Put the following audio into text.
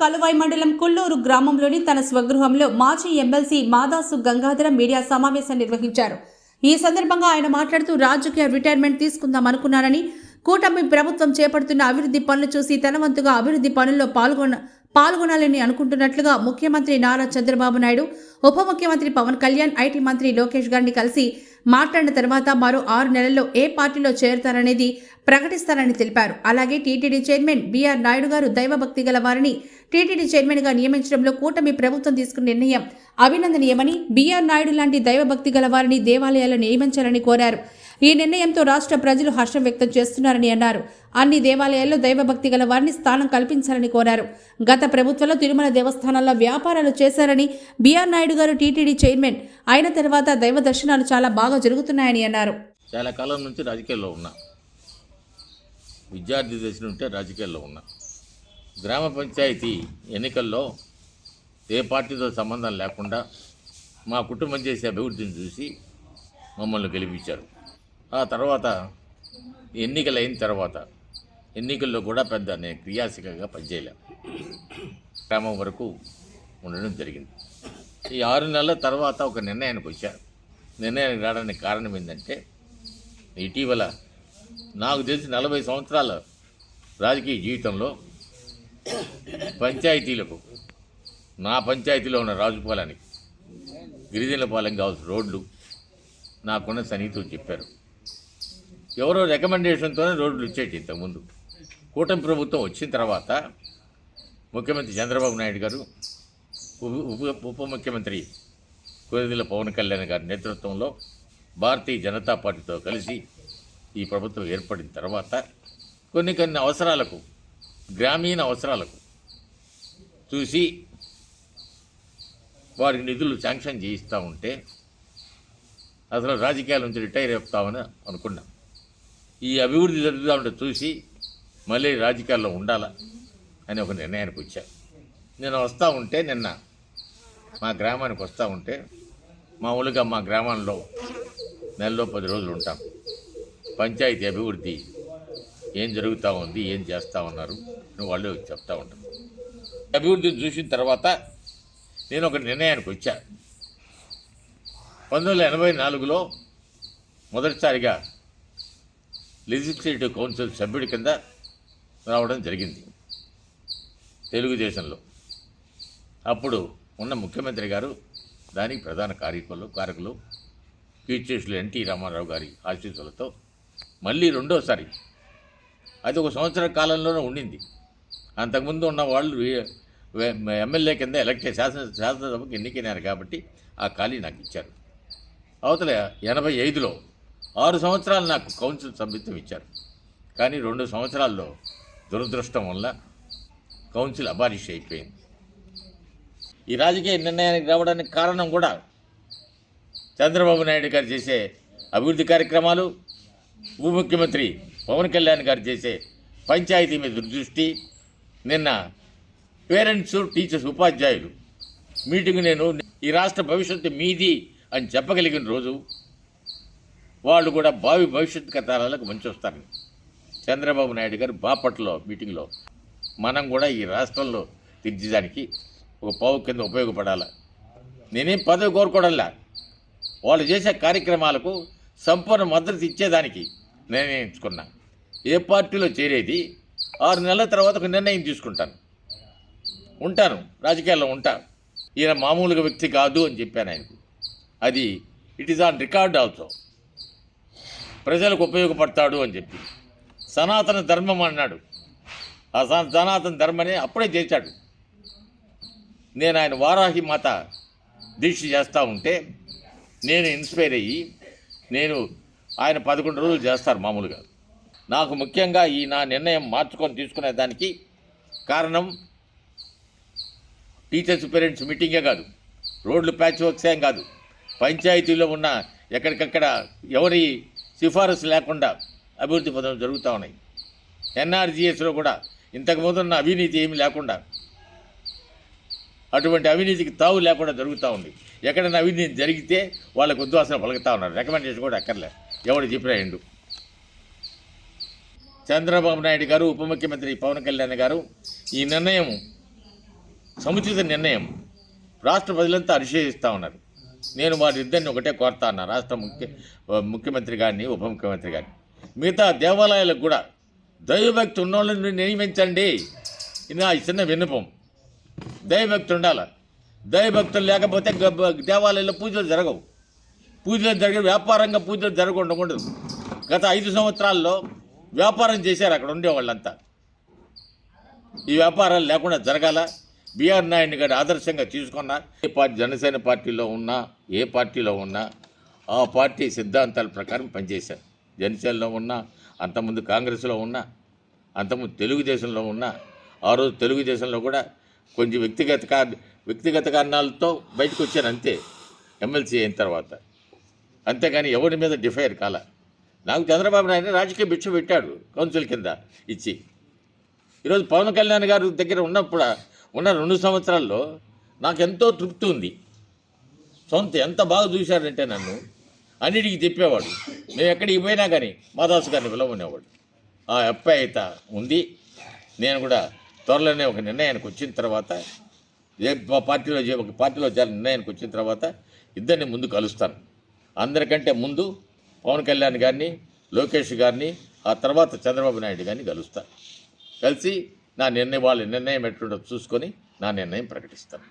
కలువాయి మండలం కుల్లూరు గ్రామంలోని తన స్వగృహంలో మాజీ ఎమ్మెల్సీ మాదాసు గంగాధరం మీడియా సమావేశం నిర్వహించారు. ఈ సందర్భంగా ఆయన మాట్లాడుతూ రాజకీయ రిటైర్మెంట్ తీసుకుందాం అనుకున్నారని కూటమి ప్రభుత్వం చేపడుతున్న అభివృద్ధి పనులు చూసి తనవంతుగా అభివృద్ధి పనుల్లో పాల్గొన పాల్గొనాలని అనుకుంటున్నట్లుగా ముఖ్యమంత్రి నారా చంద్రబాబు నాయుడు ఉప ముఖ్యమంత్రి పవన్ కళ్యాణ్ ఐటీ మంత్రి లోకేష్ గారిని కలిసి మాట్లాడిన తర్వాత మరో ఆరు నెలల్లో ఏ పార్టీలో చేరుతారనేది ప్రకటిస్తారని తెలిపారు. అలాగే టీటీడీ చైర్మన్ బీఆర్ నాయుడు గారు దైవభక్తి గల వారిని టీటీడీ చైర్మన్గా నియమించడంలో కూటమి ప్రభుత్వం తీసుకున్న నిర్ణయం అభినందనీయమని బీఆర్ నాయుడు లాంటి దైవభక్తి గల వారిని దేవాలయాల్లో నియమించాలని కోరారు. ఈ నిర్ణయంతో రాష్ట్ర ప్రజలు హర్షం వ్యక్తం చేస్తున్నారని అన్నారు. అన్ని దేవాలయాల్లో దైవభక్తి గల వారిని స్థానం కల్పించాలని కోరారు. గత ప్రభుత్వంలో తిరుమల దేవస్థానాల్లో వ్యాపారాలు చేశారని బీఆర్ నాయుడు గారు టీటీడీ చైర్మన్. అయిన తర్వాత దైవ దర్శనాలు చాలా బాగా జరుగుతున్నాయని అన్నారు. చాలా కాలం నుంచి రాజకీయాల్లో ఉన్నా. విద్యార్థి దశ నుంటే రాజకీయాల్లో ఉన్నా. గ్రామ పంచాయతీ ఎన్నికల్లో ఏ పార్టీతో సంబంధం లేకుండా మా కుటుంబం చేసే అభివృద్ధిని చూసి మమ్మల్ని గెలిపించారు. ఆ తర్వాత ఎన్నికలు అయిన తర్వాత ఎన్నికల్లో కూడా పెద్ద నేను క్రియాశీలకంగా పనిచేయలే. గ్రామం వరకు ఉండడం జరిగింది. ఈ ఆరు నెలల తర్వాత ఒక నిర్ణయానికి వచ్చారు నిర్ణయానికి రావడానికి కారణం ఏంటంటే ఇటీవల నాకు తెలిసి నలభై సంవత్సరాల రాజకీయ జీవితంలో పంచాయతీలకు నా పంచాయతీలో ఉన్న రాజుపాలానికి గిరిజనుల పాలెం కావాల్సిన రోడ్లు నాకున్న సన్నిహితులు చెప్పారు. ఎవరో రికమెండేషన్తోనే రోడ్లు ఇచ్చేటి ఇంతకుముందు. కూటమి ప్రభుత్వం వచ్చిన తర్వాత ముఖ్యమంత్రి చంద్రబాబు నాయుడు గారు ఉప- ఉప ఉప ముఖ్యమంత్రి కోరిదిల పవన్ కళ్యాణ్ గారి నేతృత్వంలో భారతీయ జనతా పార్టీతో కలిసి ఈ ప్రభుత్వం ఏర్పడిన తర్వాత కొన్ని కొన్ని అవసరాలకు గ్రామీణ అవసరాలకు చూసి వారికి నిధులు శాంక్షన్ చేయిస్తూ ఉంటే అసలు రాజకీయాల నుంచి రిటైర్ అవుతామని అనుకున్నాం. ఈ అభివృద్ధి జరుగుతూ ఉంటే చూసి మళ్ళీ రాజకీయాల్లో ఉండాలా అని ఒక నిర్ణయానికి వచ్చా. నేను వస్తూ ఉంటే నిన్న మా గ్రామానికి వస్తూ ఉంటే మామూలుగా మా గ్రామంలో నెలలో పది రోజులు ఉంటాం. పంచాయతీ అభివృద్ధి ఏం జరుగుతూ ఉంది ఏం చేస్తూ ఉన్నారు వాళ్ళు చెప్తా ఉంటారు. అభివృద్ధిని చూసిన తర్వాత నేను ఒక నిర్ణయానికి వచ్చా. పంతొమ్మిది వందల ఎనభై నాలుగులో మొదటిసారిగా లెజిస్లేటివ్ కౌన్సిల్ సభ్యుడి కింద రావడం జరిగింది తెలుగుదేశంలో. అప్పుడు ఉన్న ముఖ్యమంత్రి గారు దానికి ప్రధాన కార్యకులు కారకులు కీర్తిశేషులు ఎన్టీ రామారావు గారి ఆశీస్సులతో మళ్ళీ రెండోసారి అది ఒక సంవత్సర కాలంలోనే ఉండింది. అంతకుముందు ఉన్న వాళ్ళు ఎమ్మెల్యే కింద ఎలక్ట్ శాసన శాసనసభకు ఎన్నికైనారు కాబట్టి ఆ ఖాళీ నాకు ఇచ్చారు. అవతల ఎనభై ఐదులో ఆరు సంవత్సరాలు నాకు కౌన్సిల్ సభ్యత్వం ఇచ్చారు. కానీ రెండు సంవత్సరాల్లో దురదృష్టం వల్ల కౌన్సిల్ అబాలిష్ అయిపోయింది. ఈ రాజకీయ నిర్ణయానికి రావడానికి కారణం కూడా చంద్రబాబు నాయుడు గారు చేసే అభివృద్ధి కార్యక్రమాలు ఉప ముఖ్యమంత్రి పవన్ కళ్యాణ్ గారు చేసే పంచాయతీ మీద దృష్టి నిన్న పేరెంట్స్ టీచర్స్ ఉపాధ్యాయులు మీటింగ్ నేను ఈ రాష్ట్ర భవిష్యత్తు మీది అని చెప్పగలిగిన రోజు వాళ్ళు కూడా భావి భవిష్యత్తు తరాలకు మంచి వస్తారని చంద్రబాబు నాయుడు గారు బాపట్లో మీటింగ్లో మనం కూడా ఈ రాష్ట్రంలో తీర్చిదానికి ఒక పావు కింద ఉపయోగపడాల. నేనేం పదవి కోరుకోవడంలా. వాళ్ళు చేసే కార్యక్రమాలకు సంపూర్ణ మద్దతు ఇచ్చేదానికి నిర్ణయించుకున్నా. ఏ పార్టీలో చేరేది ఆరు నెలల తర్వాత ఒక నిర్ణయం తీసుకుంటాను. ఉంటాను రాజకీయాల్లో ఉంటా. ఈయన మామూలుగా వ్యక్తి కాదు అని చెప్పాను ఆయనకు. అది it is on record also. ప్రజలకు ఉపయోగపడతాడు అని చెప్పి. సనాతన ధర్మం అన్నాడు. ఆ సన- సనాతన ధర్మని అప్పుడే చేశాడు నేను ఆయన వారాహి మాత దీక్ష చేస్తూ ఉంటే నేను ఇన్స్పైర్ అయ్యి నేను ఆయన పదకొండు రోజులు చేస్తారు మామూలుగా. నాకు ముఖ్యంగా ఈ నా నిర్ణయం మార్చుకొని తీసుకునే దానికి కారణం టీచర్స్ పేరెంట్స్ మీటింగే కాదు. రోడ్లు ప్యాచ్ వర్క్స్ ఏం కాదు. పంచాయతీలో ఉన్న ఎక్కడికక్కడ ఎవరి సిఫారసు లేకుండా అభివృద్ధి పనులు జరుగుతూ ఉన్నాయి. ఎన్ఆర్జీఎస్లో కూడా ఇంతకుముందు ఉన్న అవినీతి ఏమి లేకుండా అటువంటి అవినీతికి తావు లేకుండా జరుగుతూ ఉంది. ఎక్కడైనా అవినీతి జరిగితే వాళ్ళకు ఉద్వాసన పలుకుతూ ఉన్నారు. రికమెండేషన్ కూడా అక్కర్లే ఎవడు చెప్పినా ఎండు. చంద్రబాబు నాయుడు గారు ఉప ముఖ్యమంత్రి పవన్ కళ్యాణ్ గారు ఈ నిర్ణయం సముచిత నిర్ణయం. రాష్ట్ర ప్రజలంతా అరిషేయిస్తూ ఉన్నారు. నేను వారిద్దరిని ఒకటే కోరుతా రాష్ట్ర ముఖ్య ముఖ్యమంత్రి గారిని ఉప ముఖ్యమంత్రి గారిని. మిగతా దేవాలయాలకు కూడా దైవభక్తి ఉన్నోళ్ళని నియమించండి. ఇది నా చిన్న విన్నపం. దైవభక్తి ఉండాలి. దైవభక్తులు లేకపోతే దేవాలయాల్లో పూజలు జరగవు. పూజలు జరిగే వ్యాపారంగా పూజలు జరగకుండా ఉండదు. గత ఐదు సంవత్సరాల్లో వ్యాపారం చేశారు అక్కడ ఉండే వాళ్ళంతా ఈ వ్యాపారాలు లేకుండా జరగాల. బిఆర్ నాయుడు గారు ఆదర్శంగా తీసుకున్నా ఏ పార్టీ జనసేన పార్టీలో ఉన్నా ఏ పార్టీలో ఉన్నా ఆ పార్టీ సిద్ధాంతాల ప్రకారం పనిచేశారు. జనసేనలో ఉన్నా అంతకుముందు కాంగ్రెస్లో ఉన్నా అంతకుముందు తెలుగుదేశంలో ఉన్నా ఆ రోజు తెలుగుదేశంలో కూడా కొంచెం వ్యక్తిగత కార్ వ్యక్తిగత కారణాలతో బయటకు వచ్చాను అంతే ఎమ్మెల్సీ అయిన తర్వాత. అంతేగాని ఎవరి మీద డిఫైర్ కాల. నాకు చంద్రబాబు నాయుడు రాజకీయ భిక్ష పెట్టాడు కౌన్సిల్ కింద ఇచ్చి. ఈరోజు పవన్ కళ్యాణ్ గారి దగ్గర ఉన్నప్పుడు ఉన్న రెండు సంవత్సరాల్లో నాకు ఎంతో తృప్తి ఉంది. సొంత ఎంత బాగా చూశారంటే నన్ను అన్నిటికీ చెప్పేవాడు మేము ఎక్కడికి పోయినా కానీ మాదాసు గారిని పిలవనేవాడు ఆ అప్యాయత ఉంది. నేను కూడా త్వరలోనే ఒక నిర్ణయానికి వచ్చిన తర్వాత ఏ పార్టీలో చే- ఒక పార్టీలో చేర నిర్ణయానికి వచ్చిన తర్వాత ఇద్దరిని ముందు కలుస్తాను. అందరికంటే ముందు పవన్ కళ్యాణ్ గారిని లోకేష్ గారిని ఆ తర్వాత చంద్రబాబు నాయుడు గారిని కలుస్తాను కలిసి నా నిర్ణయం వాళ్ళ నిర్ణయం ఎట్లుండో చూసుకొని నా నిర్ణయం ప్రకటిస్తాను.